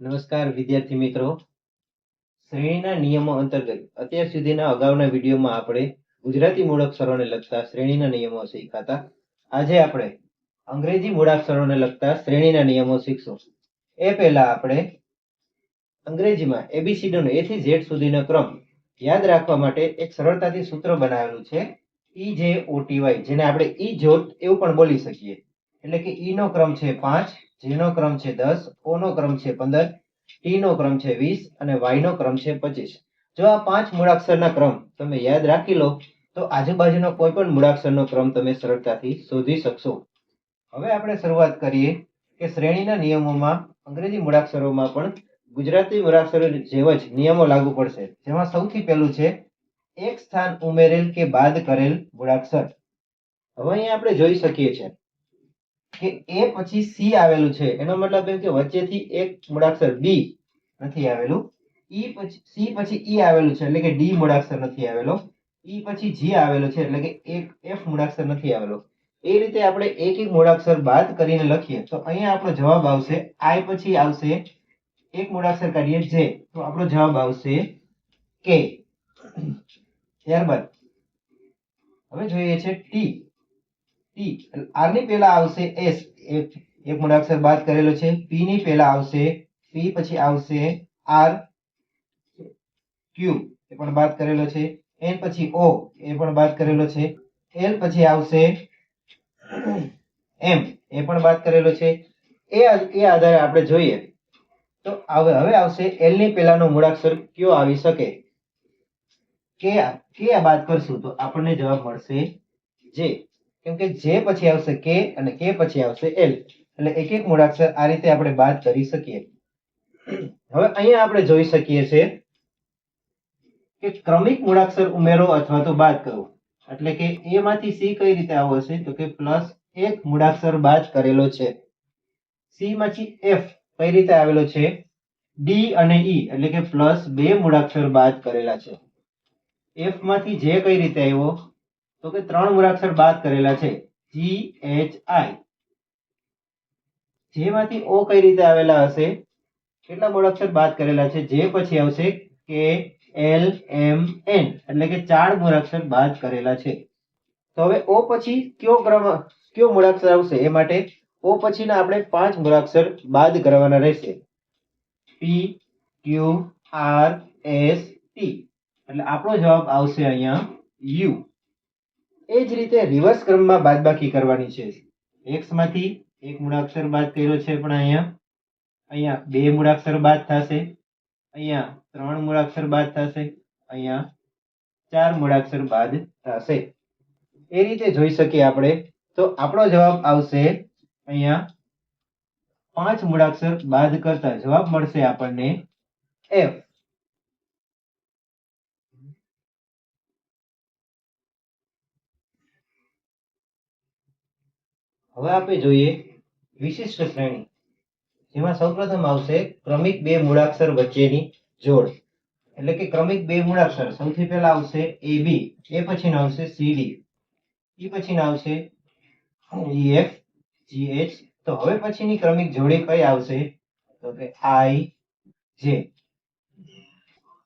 નમસ્કાર, વિદ્યાર્થી મિત્રો. શ્રેણીના નિયમો અંતર્ગત અત્યાર સુધીના અગાઉના વિડીયોમાં આપણે ગુજરાતી મૂળાક્ષરોને લગતા શ્રેણીના નિયમો શીખાતા. આજે આપણે અંગ્રેજી મૂળાક્ષરોને લગતા શ્રેણીના નિયમો શીખશું. એ પહેલા આપણે અંગ્રેજીમાં એબીસીડીનો એ થી ઝેડ સુધીનો ક્રમ યાદ રાખવા માટે એક સરળતાથી સૂત્ર બનાવેલું છે ઈ જે ઓટીવાય જેને આપણે ઈ જોત એવું પણ બોલી શકીએ. એટલે કે ઈ નો ક્રમ છે પાંચ જે નો ક્રમ છે દસ ઓ નો ક્રમ છે પંદર ટી નો ક્રમ છે વીસ અને વાય નો ક્રમ છે પચીસ. જો આ પાંચ મૂળાક્ષરના ક્રમ તમે યાદ રાખી લો, તો આજુબાજુનો કોઈ પણ મૂળાક્ષરનો ક્રમ તમે સરળતાથી શોધી શકશો. હવે આપણે શરૂઆત કરીએ કે શ્રેણીના નિયમોમાં અંગ્રેજી મૂળાક્ષરોમાં પણ ગુજરાતી મૂળાક્ષરો જેવા જ નિયમો લાગુ પડશે. જેમાં સૌથી પહેલું છે, એક સ્થાન ઉમેરેલ કે બાદ કરેલ મૂળાક્ષર. હવે અહીંયા આપણે જોઈ શકીએ છીએ. કે એ પછી સી આવેલું છે. એનો મતલબ એમ કે વચ્ચેથી એક મૂળાક્ષર બી નથી આવેલું. ઈ પછી સી પછી ઈ આવેલું છે, એટલે કે ડી મૂળાક્ષર નથી આવેલો. ઈ પછી જી આવેલો છે, એટલે કે એક એફ મૂળાક્ષર નથી આવેલો. એ રીતે આપણે એક એક મૂળાક્ષર બાદ કરીને લખીએ. તો અહીંયા આપણો જવાબ આવશે આઈ પછી આવશે, એક મૂળાક્ષર કાઢીએ જે તો આપણો જવાબ આવશે કે ત્યારબાદ, હવે જોઈએ છે ટી ટી આરની પહેલા આવશે એસ એક એક મૂળાક્ષર બાદ કરેલો છે. પી ની પહેલા આવશે પી પછી આવશે આર ક્યુ એ પણ બાદ કરેલો છે. એન પછી ઓ એ પણ બાદ કરેલો છે. એલ પછી આવશે એમ એ પણ બાદ કરેલો છે. એ એ આધારે આપણે જોઈએ. તો હવે હવે આવશે એલની પહેલાનો મૂળાક્ષર કયો આવી શકે? કે કે બાદ કરશું તો આપણને જવાબ મળશે જે કેમ કે જે પછી આવશે કે અને કે પછી આવશે એલ. એટલે એક એક મૂળાક્ષર આ રીતે આપણે બાદ કરી શકીએ. હવે અહીંયા આપણે જોઈ શકીએ છીએ કે ક્રમિક મૂળાક્ષર ઉમેરો અથવા તો બાદ કરવો એટલે કે એ માંથી સી કઈ રીતે આવો હશે? તો કે પ્લસ એક મૂળાક્ષર બાદ કરેલો છે. સી માંથી એફ કઈ રીતે આવેલો છે? ડી અને ઈ, એટલે કે પ્લસ બે મૂળાક્ષર બાદ કરેલા છે. એફમાંથી જે કઈ રીતે આવ્યો? તો કે ત્રણ મૂળાક્ષર બાદ કરેલા છે. જી એચ આઈ જેમાંથી ઓ કઈ રીતે આવેલા હશે? કેટલા મૂળાક્ષર બાદ કરેલા છે? જે પછી આવશે કે એલ એમ એન એટલે કે ચાર મૂળાક્ષર બાદ કરેલા છે. તો હવે ઓ પછી કયો ક્રમ, કયો મૂળાક્ષર આવશે? એ માટે ઓ પછીના આપણે પાંચ મૂળાક્ષર બાદ કરવાના રહેશે. P Q R S T એટલે આપણો જવાબ આવશે અહીંયા યુ એ જ રીતે રિવર્સ ક્રમમાં બાદબાકી કરવાની છે. એક્સમાંથી એક મૂળાક્ષર બાદ કર્યો છે પણ અહીંયા. અહીંયા બે મૂળાક્ષર બાદ થશે. અહીંયા ત્રણ મૂળાક્ષર બાદ થશે. અહીંયા ચાર મૂળાક્ષર બાદ થશે. એ રીતે જોઈ શકીએ આપણે. તો આપણો જવાબ આવશે અહીંયા પાંચ મૂળાક્ષર બાદ કરતા જવાબ મળશે આપણને એફ હવે આપણે જોઈએ વિશિષ્ટ શ્રેણી, જેમાં સૌપ્રથમ આવશે ક્રમિક બે મૂળાક્ષર વચ્ચેની જોડ. એટલે કે ક્રમિક બે મૂળાક્ષર. સૌથી પહેલા આવશે એ બી, એ પછી આવશે સી ડી. ઈ પછીનો આવશે ઈ એફ, જી એચ. તો હવે પછીની ક્રમિક જોડી કઈ આવશે? તો કે આઈ જે.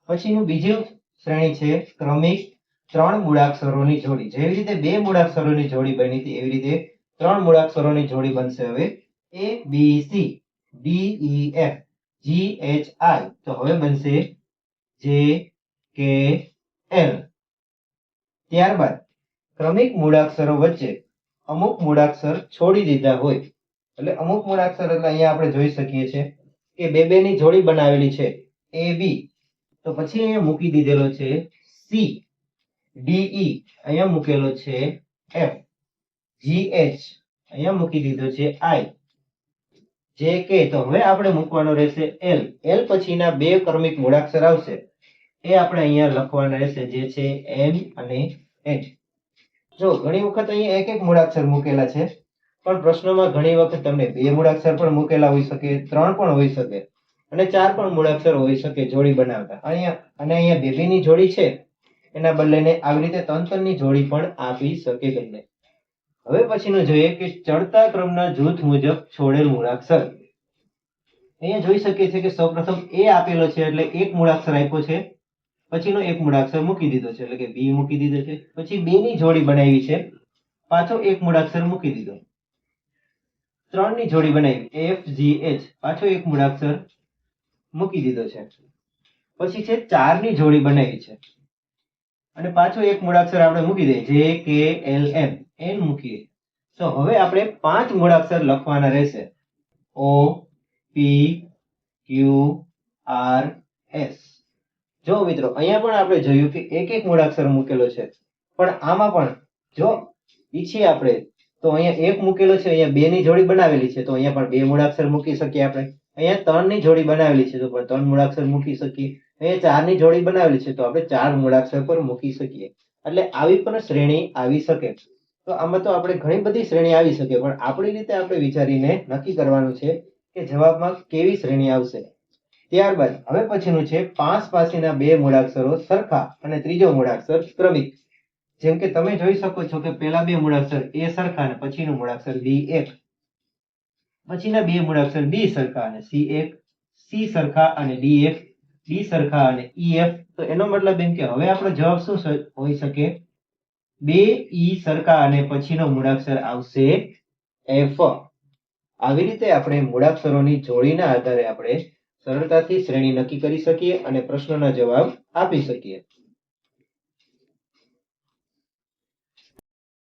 પછીનું બીજું શ્રેણી છે ક્રમિક ત્રણ મૂળાક્ષરોની જોડી. જેવી રીતે બે મૂળાક્ષરોની જોડી બની હતી, એવી રીતે ત્રણ મૂળાક્ષરોની જોડી બનશે હવે. A B C D E F G H I તો હવે બનશે જે કે એલ ત્યારબાદ ક્રમિક મૂળાક્ષરો વચ્ચે અમુક મૂળાક્ષર છોડી દીધા હોય. એટલે અમુક મૂળાક્ષર એટલે અહીંયા આપણે જોઈ શકીએ છીએ કે બે બે ની જોડી બનાવેલી છે. એ બી તો પછી અહીંયા મૂકી દીધેલો છે સી ડીઈ અહીંયા મૂકેલો છે એફ એચ અહીંયા મૂકી દીધો છે આઈ જે કે તો હવે આપણે મૂકવાનો રહેશે એલ એલ પછીના બે ક્રમિક મૂળાક્ષર આવશે. એ આપણે અહીંયા લખવાના રહેશે, જે છે એન અને એચ જો, ઘણી વખત અહીંયા એક એક મૂળાક્ષર મૂકેલા છે, પણ પ્રશ્નોમાં ઘણી વખત તમને બે મૂળાક્ષર પણ મૂકેલા હોઈ શકે, ત્રણ પણ હોઈ શકે, અને ચાર પણ મૂળાક્ષર હોઈ શકે જોડી બનાવતા. અહીંયા, અને અહીંયા બે બે જોડી છે, એના બદલેને આવી રીતે તંત્રની જોડી પણ આપી શકે તમને. હવે પછીનો જોઈએ કે ચડતા ક્રમના જૂથ મુજબ છોડેલ મૂળાક્ષર. અહીંયા જોઈ શકીએ છીએ કે સૌપ્રથમ એ આપેલો છે એટલે એક મૂળાક્ષર આપ્યો છે. પછીનો એક મૂળાક્ષર મૂકી દીધો છે એટલે કે બી મૂકી દીધો છે. પછી બે ની જોડી બનાવી છે. પાછો એક મૂળાક્ષર મૂકી દીધો. ત્રણની જોડી બનાવી. એફ જી એચ પાછો એક મૂળાક્ષર મૂકી દીધો છે. પછી છે ચારની જોડી બનાવી છે. અને પાછો એક મૂળાક્ષર આપણે મૂકી દઈએ. જે કે એલ એમ એન મૂકીએ. તો હવે આપણે પાંચ મૂળાક્ષર લખવાના રહેશે. O, P, Q, R, S. જો મિત્રો, અહીંયા પણ આપણે જોયું કે એક એક મૂળાક્ષર મૂકેલો છે. પણ આમાં પણ જો ઈચ્છીએ આપણે, તો અહીંયા એક મૂકેલો છે, અહીંયા બે ની જોડી બનાવેલી છે, તો અહીંયા પણ બે મૂળાક્ષર મૂકી શકીએ આપણે. અહીંયા ત્રણની જોડી બનાવેલી છે, તો પણ ત્રણ મૂળાક્ષર મૂકી શકીએ. અહીંયા ચારની જોડી બનાવેલી છે, તો આપણે ચાર મૂળાક્ષર પર મૂકી શકીએ. એટલે આવી પણ શ્રેણી આવી શકે. તો આમાં તો આપણે ઘણી બધી શ્રેણી આવી શકે, પણ આપણી રીતે આપણે વિચારીને નક્કી કરવાનું છે કે જવાબમાં કેવી શ્રેણી આવશે. ત્યારબાદ હવે પછીનું છે પાંચ પાસેના બે મૂળાક્ષરો સરખા અને ત્રીજો મૂળાક્ષર ક્રમિક. જેમ કે તમે જોઈ શકો છો કે પહેલા બે મૂળાક્ષર એ સરખા અને પછીનું મૂળાક્ષર બી એક. પછીના બે મૂળાક્ષર બી સરખા અને સી એક, સી સરખા અને ડી એક, ડી સરખા અને ઈ એફ. તો એનો મતલબ એમ કે હવે આપણો જવાબ શું હોઈ શકે? બે ઈ સરખા અને પછીનો મૂળાક્ષર આવશે એફ. આવી રીતે આપણે મૂળાક્ષરોની જોડીના આધારે આપણે સરળતાથી શ્રેણી નક્કી કરી શકીએ અને પ્રશ્નના જવાબ આપી શકીએ.